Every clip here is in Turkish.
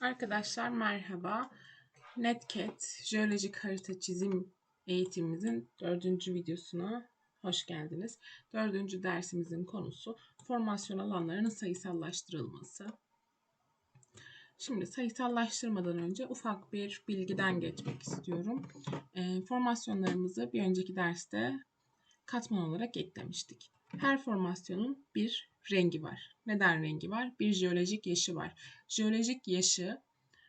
Arkadaşlar merhaba. Netcat jeolojik harita çizim eğitimimizin dördüncü videosuna hoş geldiniz. Dördüncü dersimizin konusu formasyon alanlarının sayısallaştırılması. Şimdi sayısallaştırmadan önce ufak bir bilgiden geçmek istiyorum. E, formasyonlarımızı bir önceki derste katman olarak eklemiştik. Her formasyonun bir rengi var. Neden rengi var? Bir jeolojik yaşı var. Jeolojik yaşı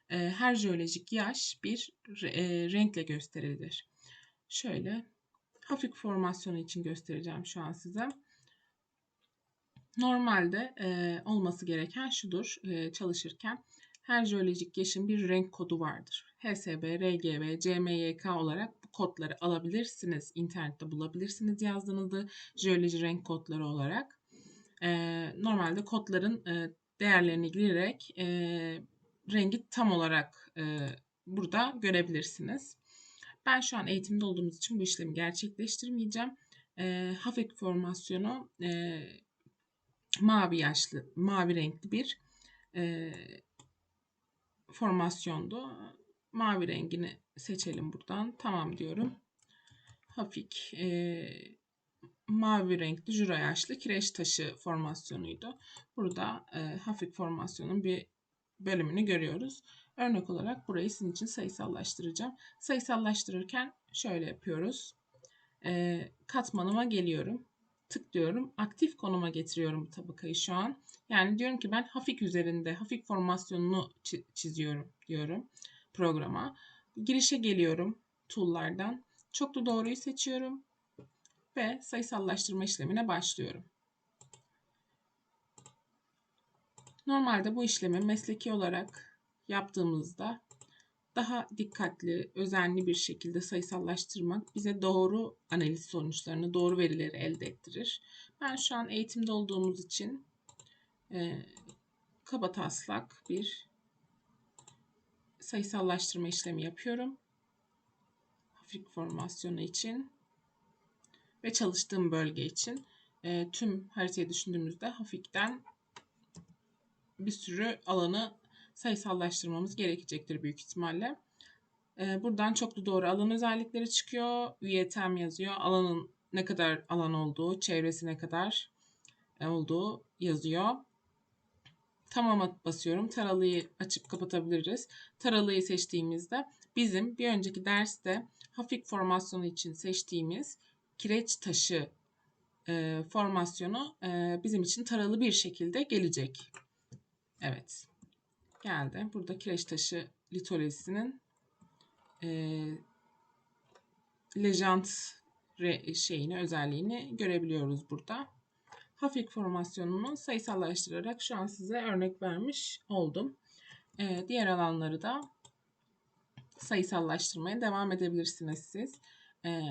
e, her jeolojik yaş bir e, renkle gösterilir. Şöyle hafif formasyonu için göstereceğim şu an size. Normalde e, olması gereken şudur e, çalışırken her jeolojik yaşın bir renk kodu vardır. HSB, RGB, CMYK olarak bu kodları alabilirsiniz. İnternette bulabilirsiniz yazdığınızda jeoloji renk kodları olarak. E, normalde kodların e, değerlerini girerek e, rengi tam olarak e, burada görebilirsiniz. Ben şu an eğitimde olduğumuz için bu işlemi gerçekleştirmeyeceğim. E, hafif formasyonu e, mavi yaşlı, mavi renkli bir e, formasyondu. Mavi rengini seçelim buradan. Tamam diyorum. Hafif e, mavi renkli jura yaşlı kireç taşı formasyonuydu. Burada e, hafif formasyonun bir bölümünü görüyoruz. Örnek olarak burayı sizin için sayısallaştıracağım. Sayısallaştırırken şöyle yapıyoruz. E, katmanıma geliyorum. Tıklıyorum. Aktif konuma getiriyorum tabakayı şu an. Yani diyorum ki ben hafif üzerinde hafif formasyonunu çiziyorum diyorum programa. Girişe geliyorum tool'lardan. Çoklu doğruyu seçiyorum ve sayısallaştırma işlemine başlıyorum. Normalde bu işlemi mesleki olarak yaptığımızda daha dikkatli, özenli bir şekilde sayısallaştırmak bize doğru analiz sonuçlarını, doğru verileri elde ettirir. Ben şu an eğitimde olduğumuz için e, kaba taslak bir sayısallaştırma işlemi yapıyorum. Hafif formasyonu için ve çalıştığım bölge için e, tüm haritayı düşündüğümüzde hafiften bir sürü alanı sayısallaştırmamız gerekecektir büyük ihtimalle. E, buradan çoklu doğru alan özellikleri çıkıyor. UYTM yazıyor. Alanın ne kadar alan olduğu, çevresi ne kadar olduğu yazıyor. Tamam'a basıyorum. Taralıyı açıp kapatabiliriz. Taralıyı seçtiğimizde bizim bir önceki derste hafif formasyonu için seçtiğimiz kireç taşı e, formasyonu e, bizim için taralı bir şekilde gelecek. Evet. Geldi. Burada kireç taşı litolojisinin e, lejant şeyini, özelliğini görebiliyoruz burada. Hafif formasyonunu sayısallaştırarak şu an size örnek vermiş oldum. E, diğer alanları da sayısallaştırmaya devam edebilirsiniz siz. E,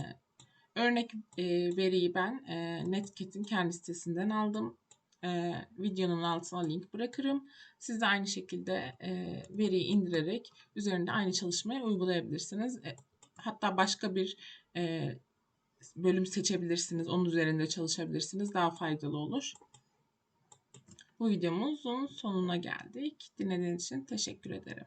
örnek e, veriyi ben e, Netkit'in kendi sitesinden aldım e, videonun altına link bırakırım. Siz de aynı şekilde e, veriyi indirerek üzerinde aynı çalışmayı uygulayabilirsiniz. E, hatta başka bir e, bölüm seçebilirsiniz. Onun üzerinde çalışabilirsiniz. Daha faydalı olur. Bu videomuzun sonuna geldik. Dinlediğiniz için teşekkür ederim.